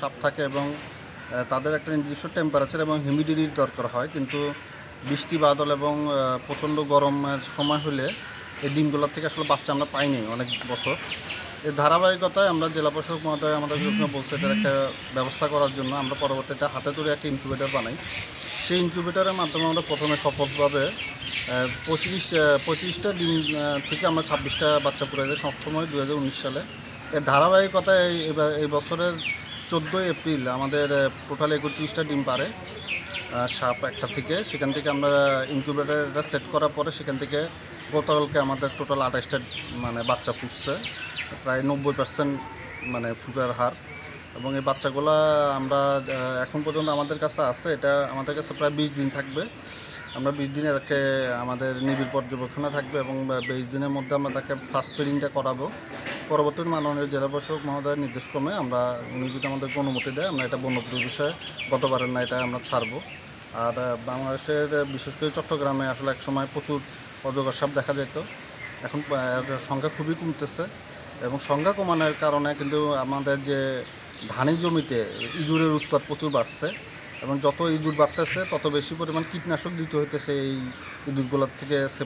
সাপ থাকে এবং তাদের একটা নির্দিষ্ট টেম্পারেচার এবং হিউমিডিটির দরকার হয়। কিন্তু বৃষ্টি, বাদল এবং প্রচণ্ড গরমের সময় হলে এই ডিমগুলোর থেকে আসলে বাচ্চা আমরা পাইনি অনেক বছর। এর ধারাবাহিকতায় আমরা জেলা প্রশাসক মহোদয়, আমাদের বলছে এটার একটা ব্যবস্থা করার জন্য আমরা পরবর্তীতে হাতে তৈরি একটা ইনকিউবেটর বানাই। সেই ইনকিউবেটরের মাধ্যমে আমরা প্রথমে সফলভাবে পঁচিশ পঁচিশটা ডিম থেকে আমরা ছাব্বিশটা বাচ্চা পুরাইতে সবসময় দু হাজার উনিশ সালে। এর ধারাবাহিকতায় এবার এই বছরের চোদ্দোই এপ্রিল আমাদের টোটাল একত্রিশটা ডিম পারে সাপ একটা থেকে। সেখান থেকে আমরা ইনকিউবেটারটা সেট করার পরে সেখান থেকে গতকালকে আমাদের টোটাল আঠাশটা মানে বাচ্চা ফুটছে। প্রায় নব্বই পার্সেন্ট মানে ফুটার হার। এবং এই বাচ্চাগুলা আমরা এখন পর্যন্ত আমাদের কাছে আছে। এটা আমাদের কাছে প্রায় বিশ দিন থাকবে। আমরা বিশ দিনে তাকে আমাদের নিবিড় পর্যবেক্ষণে থাকবে এবং বিশ দিনের মধ্যে আমরা তাকে ফার্স্ট ফিডিংটা করাবো। পরবর্তী মাননীয় জেলা প্রশাসক মহোদয়ের নির্দেশক্রমে আমরা উনি যদি আমাদেরকে অনুমতি দেয়, আমরা এটা বন্যপ্রিয় বিষয়ে গতবারের না এটা আমরা ছাড়বো। আর বাংলাদেশের বিশেষ করে চট্টগ্রামে আসলে এক সময় প্রচুর অজগর সাপ দেখা যেত। এখন সংখ্যা খুবই কমতেছে এবং সংখ্যা কমানোর কারণে কিন্তু আমাদের যে ধানি জমিতে ইঁদুরের উৎপাদ প্রচুর বাড়ছে এবং যত ইঁদুর বাড়তেছে, তত বেশি পরিমাণ কীটনাশক দিতে হইতেছে এই ইঁদুরগুলোর থেকে